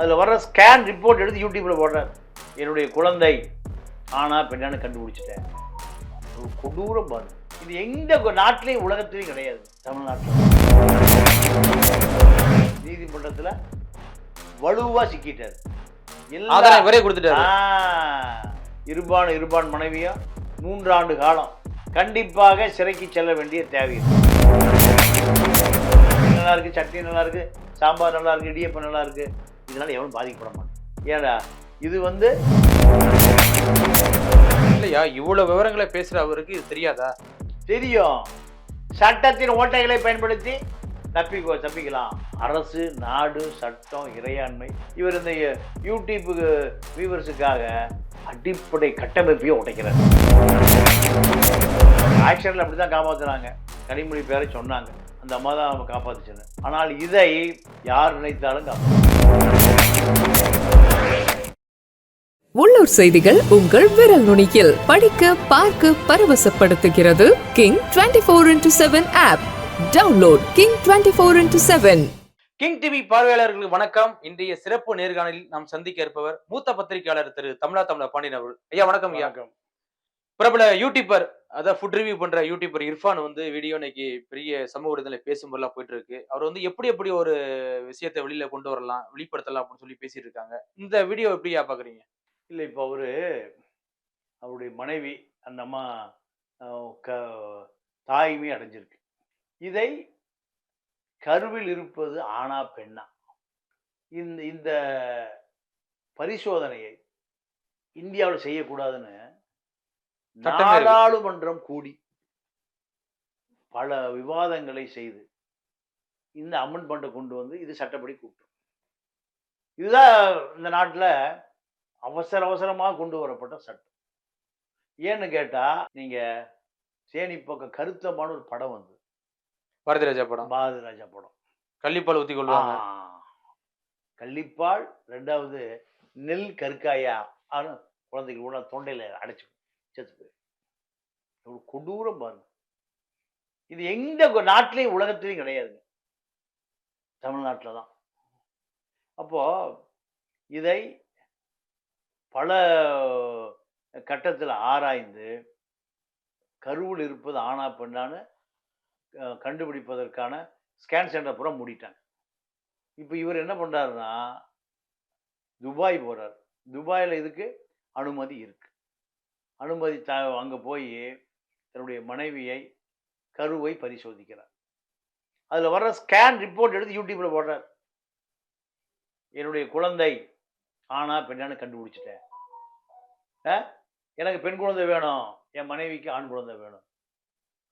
அதில் வர்ற scan report எடுத்து யூடியூப்பில் போடுறார். என்னுடைய குழந்தை. ஆனா பெண்ணான்னு கண்டுபிடிச்சிட்டேன். ஒரு கொடூரம் பாரு இது எந்த நாட்டிலையும் உலகத்திலையும் கிடையாது. தமிழ்நாட்டில். நீதிமன்றத்தில் வலுவா சிக்கிட்டார். எல்லா- ஆதாரம் இவரே கொடுத்துட்டாரு. இருபான் இருபான் மனைவியும் மூன்றாண்டு காலம் கண்டிப்பாக சிறைக்கு செல்ல வேண்டிய தேவை. நல்லா இருக்கு சட்னி நல்லா இருக்கு சாம்பார் நல்லா இருக்கு இடியப்பம் நல்லா இருக்கு. இதனால எவனும் பாதிக்கப்பட மாட்டான் ஏடா இது வந்து இல்லையா? இவ்வளவு விவரங்களை பேசுற அவருக்கு இது தெரியாதா? தெரியும். சட்டத்தின் ஓட்டைகளை பயன்படுத்தி தப்பிக்கோ தப்பிக்கலாம். அரசு நாடு சட்டம் இறையாண்மை இவர் இந்த யூடியூப் வியூவர்ஸுக்காக அடிப்படை கட்டமைப்பையும் உடைக்கிறார். ஆக்ஷனில் அப்படி தான் காப்பாற்றுனாங்க கனிமொழி பேரை சொன்னாங்க. அந்த அம்மா தான் அவங்க காப்பாத்துச்சுன்னு ஆனால் இதை யார் நினைத்தாலும் காப்பாற்ற உள்ளூர் செய்திகள் உங்கள் விரல் நுனியில். படிக்க பார்க்க பரவசப்படுத்துகிறது King twenty four into seven app download King twenty four into seven King TV பார்வையாளர்களுக்கு வணக்கம். இன்றைய சிறப்பு நேர்காணலில் நாம் சந்திக்க இருப்பவர் மூத்த பத்திரிகையாளர் திரு தமிழா தமிழ பாண்டியன் அவர்கள். ஐயா வணக்கம் ஐயா. வணக்கம். பிரபல யூடியூபர் அதாவது ஃபுட் ரிவ்யூ பண்ற யூடியூபர் இர்ஃபான் வந்து வீடியோ இன்னைக்கு பெரிய சமூக விடுதலை பேசும்போதெல்லாம் போயிட்டு இருக்கு அவர் வந்து எப்படி எப்படி ஒரு விஷயத்தை வெளியில கொண்டு வரலாம் வெளிப்படுத்தலாம் அப்படின்னு சொல்லி பேசிட்டு இருக்காங்க இந்த வீடியோ எப்படியா பாக்குறீங்க இல்லை இப்போ அவரு அவருடைய மனைவி அந்த அம்மா க தாய்மை அடைஞ்சிருக்கு. இதை கருவில் இருப்பது ஆணா பெண்ணா? இந்த இந்த பரிசோதனையை இந்தியாவில் செய்யக்கூடாதுன்னு நாடாளுமன்றம் கூடி பல விவாதங்களை செய்து இந்த அமெண்ட்மெண்ட்டை கொண்டு வந்து இது சட்டப்படி கூட்டும். இதுதான் இந்த நாட்டில் அவசர அவசரமாக கொண்டு வரப்பட்ட சட்டம். ஏன்னு கேட்டா நீங்க சேனி பக்கம் கருத்தமான ஒரு படம் வந்து பாரதி ராஜா படம். பாரதி ராஜா படம். கள்ளிப்பால் ஊத்தி கொள்வாங்க. கள்ளிப்பால் ரெண்டாவது நெல் கருக்காயா குழந்தைக்கு உள்ள தொண்டையில அடைச்சு செத்து போயிடும். கொடூரம் பாருங்க இது எந்த நாட்டிலையும் உலகத்திலையும் கிடையாதுங்க. தமிழ்நாட்டில் தான் அப்போ இதை பல கட்டத்தில் ஆராய்ந்து கருவில் இருப்பது ஆனா பெண்ணான்னு கண்டுபிடிப்பதற்கான ஸ்கேன் சென்டர் பூரா மூடிட்டாங்க. இப்போ இவர் என்ன பண்ணுறாருன்னா துபாய் போகிறார் துபாயில் இதுக்கு அனுமதி இருக்கு. அனுமதி த அங்கே போய் தன்னுடைய மனைவியை கருவை பரிசோதிக்கிறார். அதில் வர்ற ஸ்கேன் ரிப்போர்ட் எடுத்து யூடியூப்பில் போடுறார். என்னுடைய குழந்தை ஆனா பெண்ணான்னு கண்டுபிடிச்சிட்டேன். ஆ? எனக்கு பெண் குழந்தை வேணும் என் மனைவிக்கு ஆண் குழந்தை வேணும்.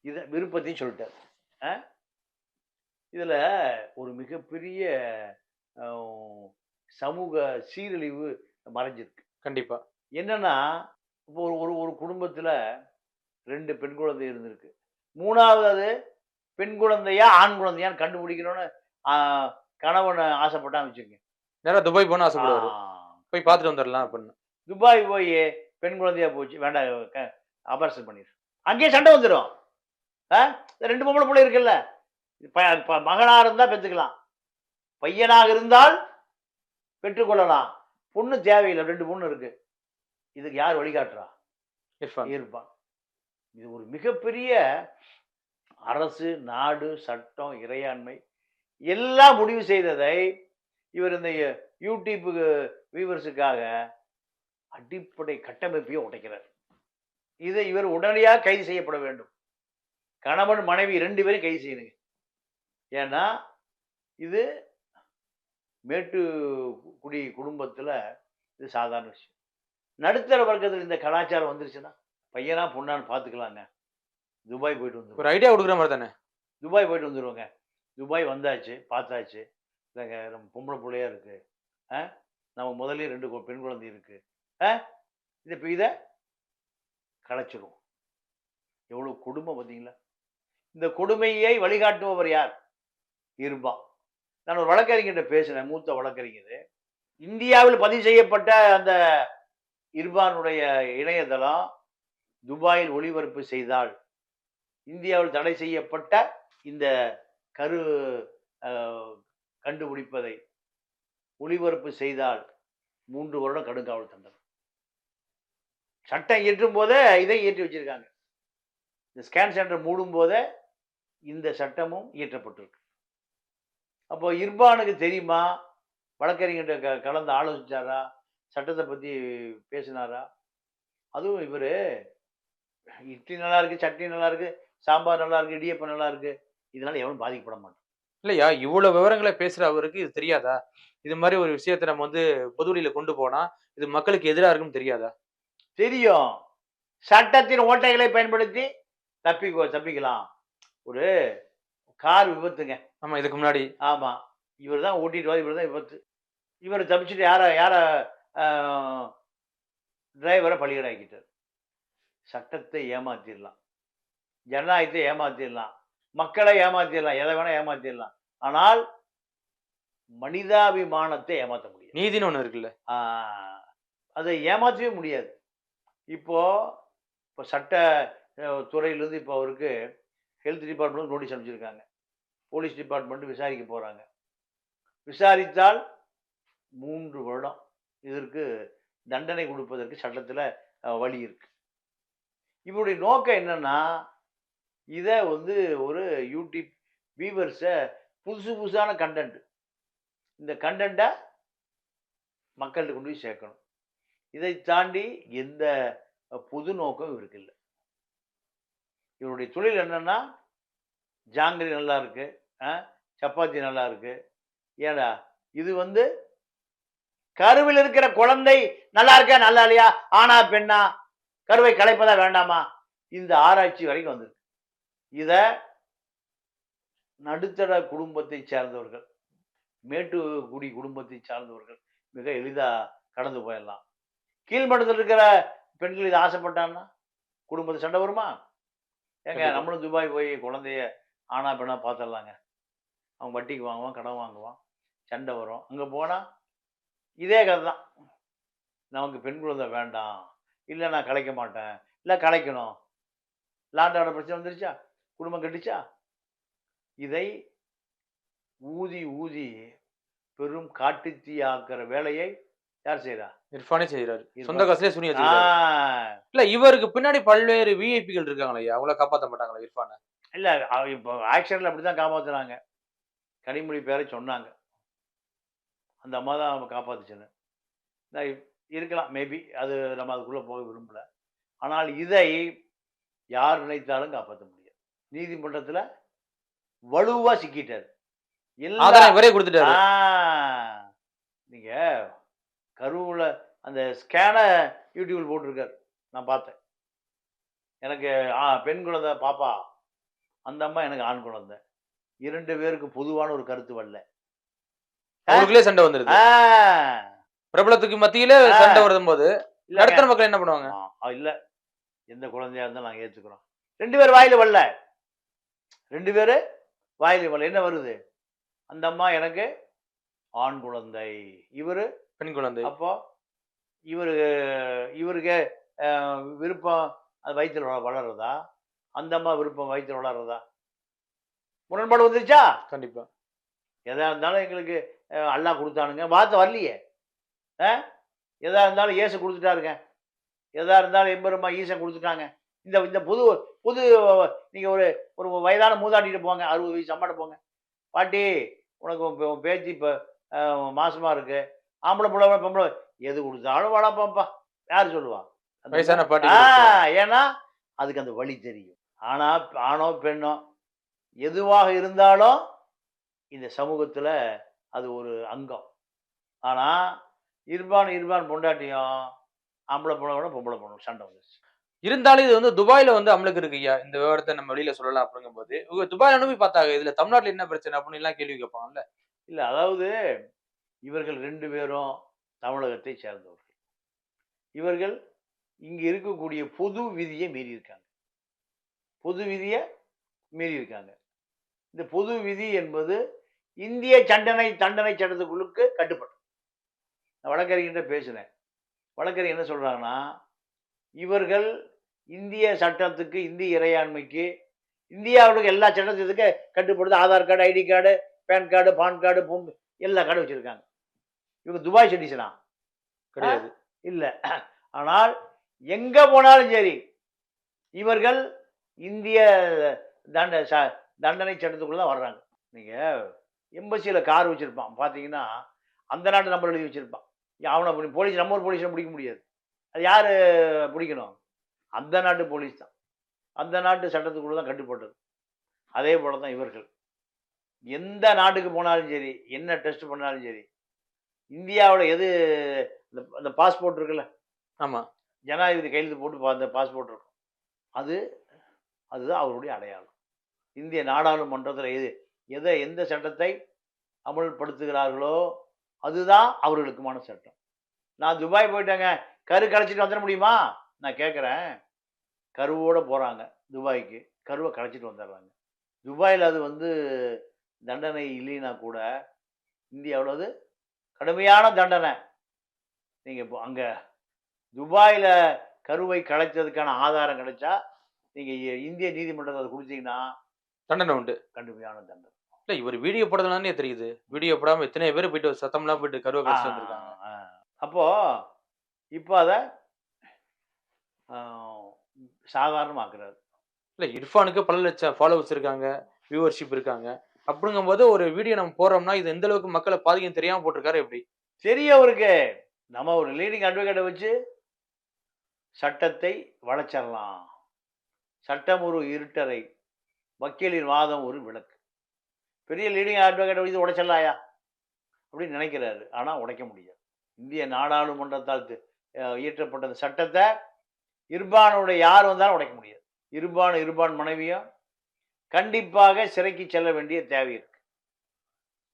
இதை விருப்பத்தையும் சொல்லிட்டார். ஆ? இதுல ஒரு மிகப்பெரிய சமூக சீரழிவு மறைஞ்சிருக்கு. கண்டிப்பா. என்னன்னா இப்போ ஒரு ஒரு ஒரு குடும்பத்துல ரெண்டு பெண் குழந்தை இருந்திருக்கு. மூணாவது அது பெண் குழந்தையா ஆண் குழந்தையான்னு கண்டுபிடிக்கணும்னு கணவன் ஆசைப்பட்டான் வச்சுக்கோங்க. நேரா துபாய் போன ஆசைப்படுவாரு. போய் பார்த்துட்டு வந்துடலாம் அப்படின்னு. துபாய் போய் பெண் குழந்தையா போச்சு வேண்டாம் அபார்ஷன் பண்ணிடு. அங்கேயே சண்டை வந்துடும் ஆ? ரெண்டு பொம்பளை பிள்ளை இருக்குல்ல. ப- ப- மகனா இருந்தா பெற்றுக்கலாம் பையனாக இருந்தால் பெற்றுக்கொள்ளலாம். பொண்ணு தேவையில்லை ரெண்டு பொண்ணு இருக்கு. இதுக்கு யார் வழிகாட்டுறா? இருப்பான் இது ஒரு மிகப்பெரிய அரசு நாடு சட்டம் இறையாண்மை எல்லாம் முடிவு செய்ததை இவர் இந்த யூடியூப்புக்கு வியூவர்ஸுக்காக அடிப்படை கட்டமைப்பையும் உடைக்கிறார். இதை இவர் உடனடியாக கைது செய்யப்பட வேண்டும். கணவன் மனைவி ரெண்டு பேரும் கைது செய்யணுங்க. ஏன்னா இது மேட்டுக்குடி குடும்பத்தில் இது சாதாரண விஷயம். நடுத்தர வர்க்கத்தில் இந்த கலாச்சாரம் வந்துருச்சுன்னா பையனா பொண்ணான்னு பார்த்துக்கலாங்க. துபாய் போயிட்டு வந்துருவோம். ஒரு ஐடியா கொடுக்குற மாதிரி தானே? துபாய் போயிட்டு வந்துருவோங்க. துபாய் வந்தாச்சு பார்த்தாச்சு. இல்லைங்க நம்ம பொம்பளை பிள்ளையா இருக்கு. ஆ? நம்ம முதல்ல ரெண்டு பெண் குழந்தை இருக்கு. ஆ? இது இப்போ இதை கலைச்சிருவோம். எவ்வளோ கொடுமை பார்த்தீங்களா? இந்த கொடுமையை வழிகாட்டுபவர் யார்? இருபா நான் ஒரு வழக்கறிஞர்கிட்ட பேசினேன் மூத்த வழக்கறிஞர். இந்தியாவில் பதிவு செய்யப்பட்ட அந்த இர்பானுடைய இணையதளம் துபாயில் ஒளிபரப்பு செய்தால் இந்தியாவில் தடை செய்யப்பட்ட இந்த கரு கண்டுபிடிப்பதை ஒளிபரப்பு செய்தால் மூன்று வருடம் கடுங்காவல் தண்டனை. சட்டம் இயற்றும் போதே இதை இயற்றி வச்சிருக்காங்க. இந்த ஸ்கேன் சென்டர் மூடும் போதே இந்த சட்டமும் இயற்றப்பட்டிருக்கு. அப்போ இர்பானுக்கு தெரியுமா? வழக்கறிஞர்கிட்ட க கலந்து ஆலோசிச்சாரா? சட்டத்தை பற்றி பேசினாரா? அதுவும் இவர் இட்லி நல்லா இருக்கு சட்னி நல்லா இருக்கு சாம்பார் நல்லா இருக்கு இடியப்பம் நல்லா இருக்கு இதனால எவனும் பாதிக்கப்பட மாட்டான். இல்லையா? இவ்வளவு விவரங்களை பேசுற அவருக்கு இது தெரியாதா? இது மாதிரி ஒரு விஷயத்தை நம்ம வந்து பொதுவெளியில கொண்டு போனா இது மக்களுக்கு எதிரா இருக்குன்னு தெரியாதா? தெரியும். சட்டத்தின் ஓட்டைகளை பயன்படுத்தி தப்பி தப்பிக்கலாம். ஒரு கார் விபத்துங்க. ஆமா இதுக்கு முன்னாடி. ஆமா. இவர் தான் ஓட்டிட்டு வர இவர் தான் விபத்து. இவர் தப்பிச்சுட்டு யாரை யாரை டிரைவரை பலிகடாக்கிட்டார். சட்டத்தை ஏமாத்திடலாம். ஜனநாயகத்தை ஏமாத்திடலாம். மக்களை ஏமாத்திடலாம். எதை வேணா ஏமாத்திடலாம். ஆனால் மனிதாபிமானத்தை ஏமாற்ற முடியாது. நீதின்னு ஒண்ணு இருக்குல்ல. அதை ஏமாற்றவே முடியாது. இப்போ இப்போ சட்ட துறையிலிருந்து இப்போ அவருக்கு ஹெல்த் டிபார்ட்மெண்ட் நோட்டீஸ் அனுப்பிச்சிருக்காங்க. போலீஸ் டிபார்ட்மெண்ட் விசாரிக்க போகிறாங்க விசாரித்தால் மூன்று வருடம். இதற்கு தண்டனை கொடுப்பதற்கு சட்டத்தில் வழி இருக்கு. இவருடைய நோக்கம் என்னன்னா இதை வந்து ஒரு யூடியூப் வியூவர்ஸை புதுசு புதுசான கண்டென்ட் இந்த கண்டென்ட்டை மக்கள்கிட்ட கொண்டு போய் சேர்க்கணும். இதை தாண்டி எந்த புது நோக்கம் இவருக்கு இல்லை. இவருடைய தொழில் என்னன்னா ஜாங்கிரி நல்லா இருக்கு ஆ, சப்பாத்தி நல்லா இருக்கு. ஏடா இது வந்து கருவில் இருக்கிற குழந்தை நல்லா இருக்கா நல்லா இல்லையா? ஆனா பெண்ணா? கருவை கலைப்பதா வேண்டாமா? இந்த ஆராய்ச்சி வரைக்கும் வந்திருக்கு. இத நடுத்தர குடும்பத்தை சேர்ந்தவர்கள் மேட்டுக்குடி குடும்பத்தை சார்ந்தவர்கள் மிக எளிதா கடந்து போயிடலாம். கீழ்மட்டத்தில் இருக்கிற பெண்கள் இது ஆசைப்பட்டான்னா குடும்பத்தை சண்டை வருமா? ஏங்க. நம்மளும் துபாய் போய் குழந்தைய ஆனா பெண்ணா பார்த்துடலாங்க. அவன் வட்டிக்கு வாங்குவான் கடன் வாங்குவான் சண்டை வரும். அங்கே போனால் இதே கதை தான் நமக்கு பெண் குழந்தை வேண்டாம். இல்லை நான் கலைக்க மாட்டேன். இல்லை கலைக்கணும். லாண்ட் ஆர்டர் பிரச்சனை வந்துருச்சா? குடும்பம் கட்டுச்சா? இதை ஊதி ஊதி பெரும் காட்டுத்தீ ஆக்குற வேலையை யார் செய்றா? இர்ஃபானே செய்யறாரு. சொந்த காசுலயே சுனி வச்சுக்கிறாரு ஆஹ் இல்ல இவருக்கு பின்னாடி பல்வேறு விஐபிகள் இருக்காங்களா அவங்கள காப்பாத்த மாட்டாங்களா இர்ஃபான? இல்ல இப்போ ஆக்ஷன்ல அப்படிதான் காப்பாத்துனாங்க கனிமொழி பேரை சொன்னாங்க. அந்த அம்மா தான் அவன் காப்பாத்துச்சுன்னு. நான் இருக்கலாம் மேபி அது நம்ம அதுக்குள்ள போக விரும்பல. ஆனால் இதை யார் நினைத்தாலும் காப்பாற்ற முடியாது. நீதிமன்றத்துல வலுவா சிக்கிட்டார். இவரே கொடுத்துட்டாரு. ஆ, நீங்க கருவுல அந்த ஸ்கேனை யூடியூப்ல போட்டிருக்காரு. நான் பார்த்தேன். எனக்கு ஆ பெண் குழந்தை பாப்பா. அந்த அம்மா எனக்கு ஆண் குழந்தை. இரண்டு பேருக்கு பொதுவான ஒரு கருத்து வரல. அவருக்குள்ளே சண்டை வந்துருது. பிரபலத்துக்கு மத்தியில. சண்டை வருதும் போது. நடுத்தர மக்கள் என்ன பண்ணுவாங்க? இல்ல. எந்த குழந்தையா இருந்தாலும் நாங்க ஏத்துக்கிறோம். ரெண்டு பேர் வாயில வரல. ரெண்டு பேரு வாயில வரல. என்ன வருது? அந்த அம்மா எனக்கு ஆண் குழந்தை. இவரு பெண் குழந்தை. அப்போ இவருக்கு இவருக்கு விருப்பம் அது வயிற்றுல வள- வளருதா? அந்த அம்மா விருப்பம் வயிற்றுல வளருதா? முரண்பாடு வந்துருச்சா? கண்டிப்பா. எதா இருந்தாலும் எங்களுக்கு அஹ், அல்லாஹ் கொடுத்தானுங்க. வார்த்தை வரலையே. ஆ எதா இருந்தாலும் இயேசு கொடுத்துட்டாருங்க. எதா இருந்தாலும் எம்பெருமா ஈசன் கொடுத்துட்டாங்க. இந்த இந்த புது புது நீங்கள் ஒரு ஒரு வயதான மூதாட்டிட்டு போங்க. அறுபது வயசு அம்மாட்ட போங்க. பாட்டி உனக்கு உன் பே- உன் பேத்தி இப்போ மாசமா இருக்கு. ஆம்பளை பிள்ளை பொம்பளை எது கொடுத்தாலும் வளர்ப்பாப்பா யார் சொல்லுவா? வயசான பாட்டி. ஏன்னா அதுக்கு அந்த வழி தெரியும். ஆனா ஆணோ பெண்ணோ எதுவாக இருந்தாலும் இந்த சமூகத்துல அது ஒரு அங்கம். ஆனா இருபான் இருபான் பொண்டாட்டியும் ஆம்பளை பொண்ணோட பொம்பளை பொண்ணு சண்டை வந்துருச்சு. இருந்தாலும் இது வந்து துபாயில வந்து அமலுக்கு இருக்கு ஐயா. இந்த விவரத்தை நம்ம வெளியில சொல்லலாம் அப்படிங்கும் போது துபாயில அனுப்பி பார்த்தாங்க. இதுல தமிழ்நாட்டுல என்ன பிரச்சனை அப்படின்னு எல்லாம் கேள்வி கேட்பாங்கல்ல. இல்ல அதாவது இவர்கள் ரெண்டு பேரும் தமிழகத்தை சேர்ந்தவர்கள். இவர்கள் இங்க இருக்கக்கூடிய பொது விதியை மீறி இருக்காங்க. பொது விதியை மீறி இருக்காங்க. இந்த பொது விதி என்பது இந்திய தண்டனை தண்டனை சட்டத்துக்குள்ளுக்கு கட்டுப்படும் நான் வழக்கறிஞர்கிட்ட பேசினேன். வழக்கறிஞர் என்ன சொல்றாங்கன்னா இவர்கள் இந்திய சட்டத்துக்கு இந்திய இறையாண்மைக்கு இந்தியாவுடைய எல்லா சட்டத்துக்கு கட்டுப்படுது Aadhaar card ID card PAN card PAN card பொம் எல்லா கார்டும் வச்சுருக்காங்க. இவங்க துபாய் சிட்டிசனா? கிடையாது. இல்லை. ஆனால் எங்க போனாலும் சரி இவர்கள் இந்திய தண்ட ச- தண்டனை சட்டத்துக்குள்ள தான் வர்றாங்க. நீங்க எம்பசியில் கார் வச்சிருப்பான். பார்த்தீங்கன்னா அந்த நாட்டு நம்பர் எழுதி வச்சிருப்பான். அவனை போலீஸ் நம்ம ஒரு போலீஸை பிடிக்க முடியாது. அது யார் பிடிக்கணும்? அந்த நாட்டு போலீஸ் தான். அந்த நாட்டு சட்டத்துக்குள்ள தான் கட்டுப்பட்டது. அதே போல தான் இவர்கள். எந்த நாட்டுக்கு போனாலும் சரி என்ன டெஸ்ட் பண்ணாலும் சரி இந்தியாவில் எது இந்த அந்த பாஸ்போர்ட் இருக்குல்ல? ஆமா. ஜனாதிபதி கையெழுத்து போட்டு பா- அந்த பாஸ்போர்ட் இருக்கும். அது அதுதான் அவருடைய அடையாளம். இந்திய நாடாளுமன்றத்தில் எது எதை எந்த சட்டத்தை அமல்படுத்துகிறார்களோ அதுதான் அவர்களுக்குமான சட்டம். நான் துபாய் போயிட்டேங்க. கரு கலைச்சிட்டு வந்துட முடியுமா? நான் கேட்குறேன் கருவோடு போகிறாங்க துபாய்க்கு. கருவை கலைச்சிட்டு வந்துடுறாங்க. துபாயில் அது வந்து தண்டனை இல்லைன்னா கூட இந்தியாவில் அது கடுமையான தண்டனை. நீங்கள் இப்போ அங்கே துபாயில் கருவை கலைச்சதுக்கான ஆதாரம் கிடைச்சா நீங்கள் இந்திய நீதிமன்றத்தை அதை கொடுத்தீங்கன்னா தண்டனை உண்டு. கடுமையான தண்டனை. இல்ல இவர் வீடியோ போடுறதுனாலே தெரியுது. வீடியோ போடாம எத்தனை பேர் போயிட்டு சத்தம்லாம் போயிட்டு கருவை கடிச்சு வந்திருக்காங்க. அப்போ இப்போ அதை சாதாரணமாக்குறாரு. இல்ல இர்ஃபானுக்கு பல லட்சம் ஃபாலோவர்ஸ் இருக்காங்க வியூவர்ஷிப் இருக்காங்க. அப்படிங்கும்போது ஒரு வீடியோ நம்ம போடுறோம்னா இது எந்த அளவுக்கு மக்களை பாதிக்கும் தெரியாம போட்டிருக்காரு எப்படி? தெரியவருக்கு நம்ம ஒரு லீடிங் அட்வொகேட்டை வச்சு சட்டத்தை வளைச்சிடலாம் சட்டம் ஒரு இருட்டறை வக்கீலின் வாதம் ஒரு விளக்கு. பெரிய லீடிங் அட்வொகேட்டை வச்சு உடைச்சிடலாயா? அப்படின்னு நினைக்கிறாரு. ஆனால் உடைக்க முடியாது. இந்திய நாடாளுமன்றத்தால் இயற்றப்பட்ட அந்த சட்டத்தை இர்பானுடைய யார் வந்தாலும் உடைக்க முடியாது. இருபான் இர்பான் மனைவியும் கண்டிப்பாக சிறைக்கு செல்ல வேண்டிய தேவை இருக்கு.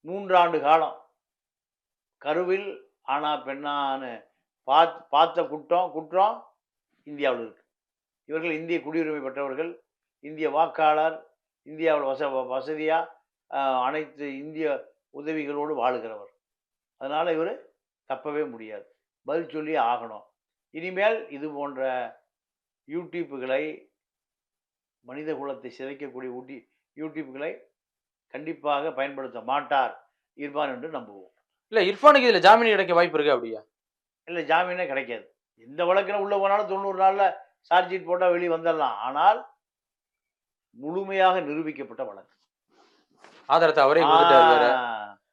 மூன்றாண்டு காலம். கருவில் ஆனா பெண்ணான்னு பாத் பார்த்த குற்றம் குற்றம் இந்தியாவில் இருக்கு. இவர்கள் இந்திய குடியுரிமை பெற்றவர்கள் இந்திய வாக்காளர் இந்தியாவில் வச வசதியாக அனைத்து இந்திய உதவிகளோடு வாழுகிறவர். அதனால் இவர் தப்பவே முடியாது. பதில் சொல்லி ஆகணும். இனிமேல் இது போன்ற யூடியூப்புகளை மனித குலத்தை சிதைக்கக்கூடிய ஊட்டி யூடியூப்புகளை கண்டிப்பாக பயன்படுத்த மாட்டார் இருப்பான் என்று நம்புவோம். இல்ல இர்ஃபானுக்கு இதுல ஜாமீன் கிடைக்க வாய்ப்பு இருக்கு அப்படியா? இல்லை ஜாமீனே கிடைக்காது. எந்த வழக்கில் உள்ள போனாலும் தொண்ணூறு நாளில் சார்ஜ் ஷீட் போட்டால் வெளியே வந்துடலாம். ஆனால் முழுமையாக நிரூபிக்கப்பட்ட வழக்கு. ஆதாரத்தை அவரே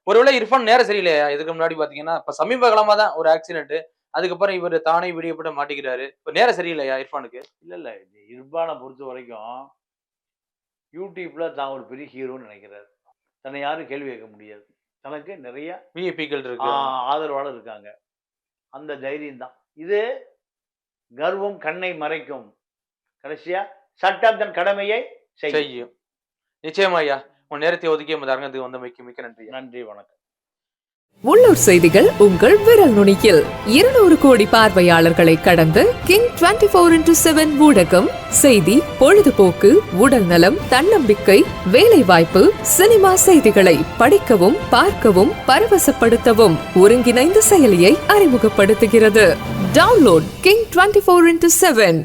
ஒருவேளை இர்ஃபான் நேரம் சரியில்லையா இதுக்கு முன்னாடி பாத்தீங்கன்னா இப்ப சமீப காலமா தான் ஒரு ஆக்சிடென்ட் அதுக்கப்புறம் இவர் தானே வீடியோ போட்டு மாட்டிக்கிறாரு. இப்ப நேரம் சரியில்லையா இர்ஃபானுக்கு? இல்ல இல்ல. இர்பானை பொறுத்த வரைக்கும் யூடியூப்ல தான் ஒரு பெரிய ஹீரோன்னு நினைக்கிறாரு. தன்னை யாரும் கேள்வி கேட்க முடியாது. தனக்கு நிறைய விஐபிகள் இருக்கு. ஆதரவாளர் இருக்காங்க. அந்த தைரியம் தான். இது கர்வம் கண்ணை மறைக்கும். கடைசியா சட்டம் தன் கடமையை செய்யும். நிச்சயமா ஐயா. உன் நேரத்தை ஒதுக்கி எமது அரங்கத்துக்கு வந்தமைக்கு மிக்க நன்றி. நன்றி வணக்கம். உள்ளூர் செய்திகள் உங்கள் விரல் நுனியில். இருநூறு கோடி பார்வையாளர்களை கடந்த King twenty four into seven ஊடகம் செய்தி பொழுதுபோக்கு உடல் நலம் தன்னம்பிக்கை வேலை வாய்ப்பு சினிமா செய்திகளை படிக்கவும் பார்க்கவும் பரவசப்படுத்தவும் ஒருங்கிணைந்த செயலியை அறிமுகப்படுத்துகிறது. Download King twenty four into seven